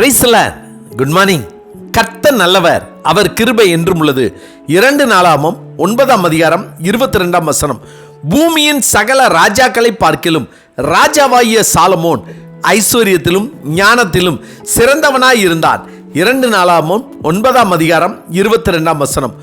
பிரைஸ்ல good morning கர்த்த நல்லவர் அவர் கிருபை என்றும் உள்ளது. இரண்டு நாளாமம் ஒன்பதாம் அதிகாரம் இருபத்தி ரெண்டாம் வசனம். பூமியின் சகல ராஜாக்களை பார்க்கிலும் ராஜாவாகிய சாலமோன் ஐஸ்வர்யத்திலும் ஞானத்திலும் சிறந்தவனாய் இருந்தான் இரண்டு நாளாமும் ஒன்பதாம் அதிகாரம் இருபத்தி ரெண்டாம் வசனம்.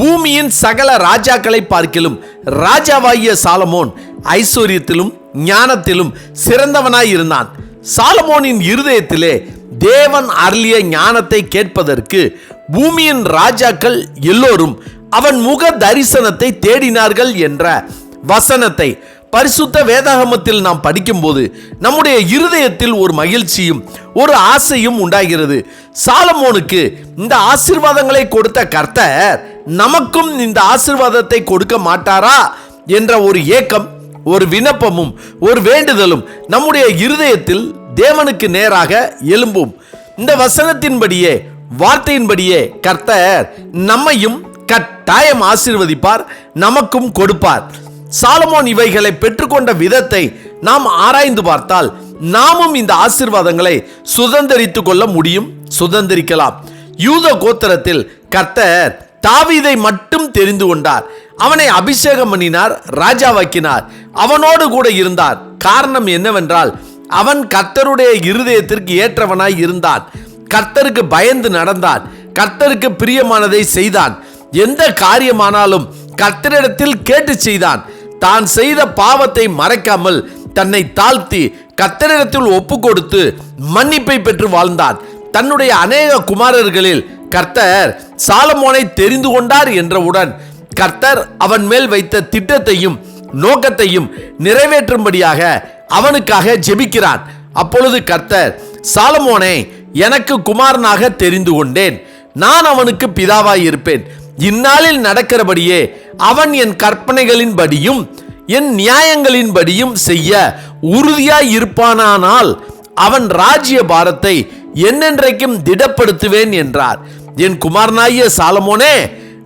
பூமியின் சகல ராஜாக்களை பார்க்கிலும் ராஜாவாகிய சாலமோன் ஐஸ்வர்யத்திலும் ஞானத்திலும் சிறந்தவனாய் இருந்தான். சாலமோனின் இருதயத்திலே தேவன் அருளிய ஞானத்தை கேட்பதற்கு பூமியின் ராஜாக்கள் எல்லோரும் அவன் முக தரிசனத்தை தேடினார்கள் என்ற வசனத்தை பரிசுத்த வேதாகமத்தில் நாம் படிக்கும்போது நம்முடைய இருதயத்தில் ஒரு மகிழ்ச்சியும் ஒரு ஆசையும் உண்டாகிறது. சாலமோனுக்கு இந்த ஆசிர்வாதங்களை கொடுத்த கர்த்தர் நமக்கும் இந்த ஆசிர்வாதத்தை கொடுக்க மாட்டாரா என்ற ஒரு ஏக்கம் ஒரு விண்ணப்பமும் ஒரு வேண்டுதலும் நம்முடைய இருதயத்தில் தேவனுக்கு நேராக எழும்பும். இந்த வசனத்தின்படியே வார்த்தையின்படியே கர்த்தர் நம்மையும் கட்டாயம் ஆசீர்வதிப்பார் நமக்கும் கொடுப்பார். சாலமோன் இவைகளை பெற்றுக்கொண்ட விதத்தை நாம் ஆராய்ந்து பார்த்தால் நாமும் இந்த ஆசீர்வாதங்களை சுதந்திரித்து கொள்ள முடியும் சுதந்திரிக்கலாம். யூத கோத்திரத்தில் கர்த்தர் தாவீதை மட்டும் தெரிந்து கொண்டார். அவனை அபிஷேகம் பண்ணினார் ராஜாவாக்கினார். அவனோடு கூட இருந்தார். காரணம் என்னவென்றால் அவன் கர்த்தருடைய இருதயத்திற்கு ஏற்றவனாய் இருந்தான். கர்த்தருக்கு பயந்து நடந்தான். கர்த்தருக்கு பிரியமானதை செய்தான். எந்த காரியமானாலும் கர்த்தரிடத்தில் கேட்டு செய்தான். தான் செய்த பாவத்தை மறைக்காமல் தன்னை தாழ்த்தி கர்த்தரிடத்தில் ஒப்பு கொடுத்து மன்னிப்பை பெற்று வாழ்ந்தான். தன்னுடைய அநேக குமாரர்களில் கர்த்தர் சாலமோனை தெரிந்து கொண்டார் என்றவுடன் கர்த்தர் அவன் மேல் வைத்த திட்டத்தையும் நோக்கத்தையும் நிறைவேற்றும்படியாக அவனுக்காக ஜெபிக்கிறான். அப்பொழுது கர்த்தர் சாலமோனே எனக்கு குமாரனாக தெரிந்து கொண்டேன். நான் அவனுக்கு பிதாவாய் இருப்பேன். இந்நாளில் நடக்கிறபடியே அவன் என் கற்பனைகளின்படியும் என் நியாயங்களின்படியும் செய்ய உறுதியாய் இருப்பானானால் அவன் ராஜ்ய பாரத்தை என்னென்றைக்கும் திடப்படுத்துவேன் என்றார். என் குமாரனாகிய சாலமோனே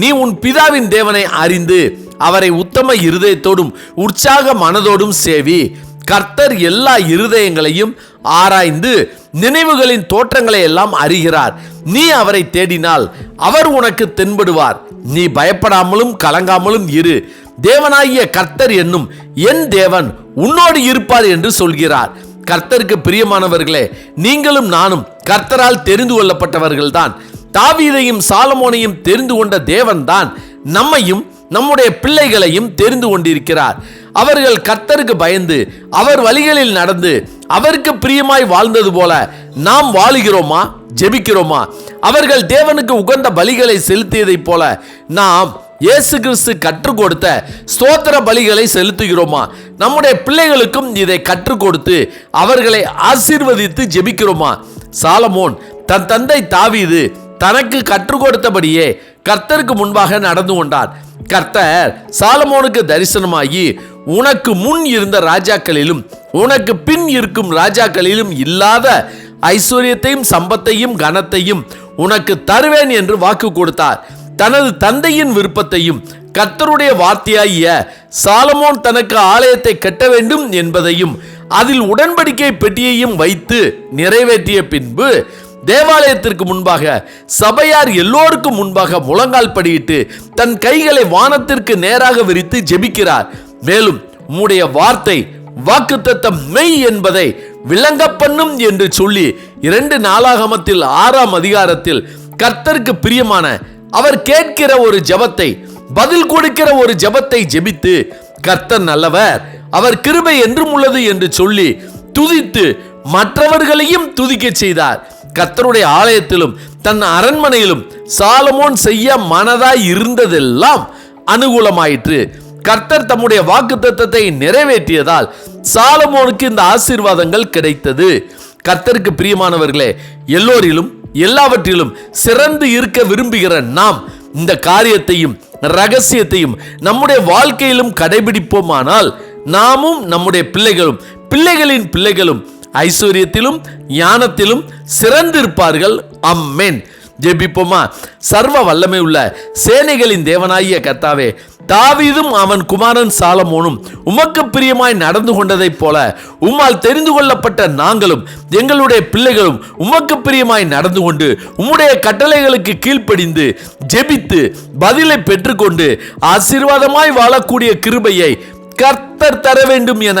நீ உன் பிதாவின் தேவனை அறிந்து அவரை உத்தம இருதயத்தோடும் உற்சாக மனதோடும் சேவி. கர்த்தர் எல்லா இருதயங்களையும் ஆராய்ந்து நினைவுகளின் தோற்றங்களை எல்லாம் அறிகிறார். நீ அவரை தேடினால் அவர் உனக்கு தென்படுவார். நீ பயப்படாமலும் கலங்காமலும் இரு. தேவனாகிய கர்த்தர் என்னும் என் தேவன் உன்னோடு இருப்பார் என்று சொல்கிறார். கர்த்தருக்கு பிரியமானவர்களே நீங்களும் நானும் கர்த்தரால் தெரிந்து கொள்ளப்பட்டவர்கள்தான். தாவீதையும் சாலமோனையும் தெரிந்து கொண்ட தேவன்தான் நம்மையும் நம்முடைய பிள்ளைகளையும் தெரிந்து கொண்டிருக்கிறார். அவர்கள் கர்த்தருக்கு பயந்து அவர் வழிகளில் நடந்து அவருக்கு பிரியமாய் வாழ்ந்தது போல நாம் வாழுகிறோமா? ஜெபிக்கிறோமா? அவர்கள் தேவனுக்கு உகந்த பலிகளை செலுத்தியதைப் போல நாம் இயேசு கிறிஸ்து கற்றுக் கொடுத்த ஸ்தோத்திர பலிகளை செலுத்துகிறோமா? நம்முடைய பிள்ளைகளுக்கும் இதை கற்றுக் கொடுத்து அவர்களை ஆசீர்வதித்து ஜெபிக்கிறோமா? சாலமோன் தன் தந்தை தாவீது தனக்கு கற்றுக் கொடுத்தபடியே கர்த்தருக்கு முன்பாக நடந்து கொண்டார். கர்த்தர் சாலமோனுக்கு தரிசனமாகி உனக்கு முன் இருந்த ராஜாக்களிலும் உனக்கு பின் இருக்கும் ராஜாக்களிலும் இல்லாத ஐஸ்வர்யத்தையும் சம்பத்தையும் கனத்தையும் உனக்கு தருவேன் என்று வாக்கு கொடுத்தார். தனது தந்தையின் விருப்பத்தையும் கர்த்தருடைய வார்த்தையாகிய சாலமோன் தனக்கு ஆலயத்தை கட்ட வேண்டும் என்பதையும் அதில் உடன்படிக்கை பெட்டியையும் வைத்து நிறைவேற்றிய பின்பு தேவாலயத்திற்கு முன்பாக சபையார் எல்லோருக்கும் முன்பாக முழங்கால் படியிட்டு தன் கைகளை வானத்திற்கு நேராக விரித்து ஜெபிக்கிறார். மேலும் உம்முடைய வார்த்தை வாக்குத்தத்தம் மெய் என்பதை விளங்க பண்ணும் என்று சொல்லி இரண்டு நாளாகமத்தில் ஆறாம் அதிகாரத்தில் கர்த்தருக்கு பிரியமான அவர் கேட்கிற ஒரு ஜெபத்தை பதில் கொடுக்கிற ஒரு ஜெபத்தை ஜெபித்து கர்த்தர் நல்லவர் அவர் கிருபை என்றும் உள்ளது என்று சொல்லி துதித்து மற்றவர்களையும் துதிக்க செய்தார். கர்த்தருடைய ஆலயத்திலும் தன் அரண்மனையிலும் சாலமோன் செய்ய மனதாய் இருந்ததெல்லாம் அனுகூலமாயிற்று. கர்த்தர் தம்முடைய வாக்குத்தத்தத்தை நிறைவேற்றியதால் சாலமோனுக்கு இந்த ஆசீர்வாதங்கள் கிடைத்தது. கர்த்தருக்கு பிரியமானவர்களே எல்லோரிலும் எல்லாவற்றிலும் சிறந்து இருக்க விரும்புகிற நாம் இந்த காரியத்தையும் ரகசியத்தையும் நம்முடைய வாழ்க்கையிலும் கடைபிடிப்போமானால் நாமும் நம்முடைய பிள்ளைகளும் பிள்ளைகளின் பிள்ளைகளும் ஐஸ்வர்யத்திலும் ஞானத்திலும் சிறந்திருப்பார்கள். அம்மேன். ஜெபிப்போமா? சர்வ வல்லமை உள்ள சேனைகளின் தேவனாகிய கர்த்தாவே தாவீதும் அவன் குமாரன் சாலமோனும் உமக்கு பிரியமாய் நடந்து கொண்டதைப் போல உம்மால் தெரிந்து கொள்ளப்பட்ட நாங்களும் எங்களுடைய பிள்ளைகளும் உமக்கு பிரியமாய் நடந்து கொண்டு உம்முடைய கட்டளைகளுக்கு கீழ்ப்படிந்து ஜெபித்து பதிலை பெற்றுக்கொண்டு ஆசீர்வாதமாய் வாழக்கூடிய கிருபையை கர்த்தர் தர வேண்டும் என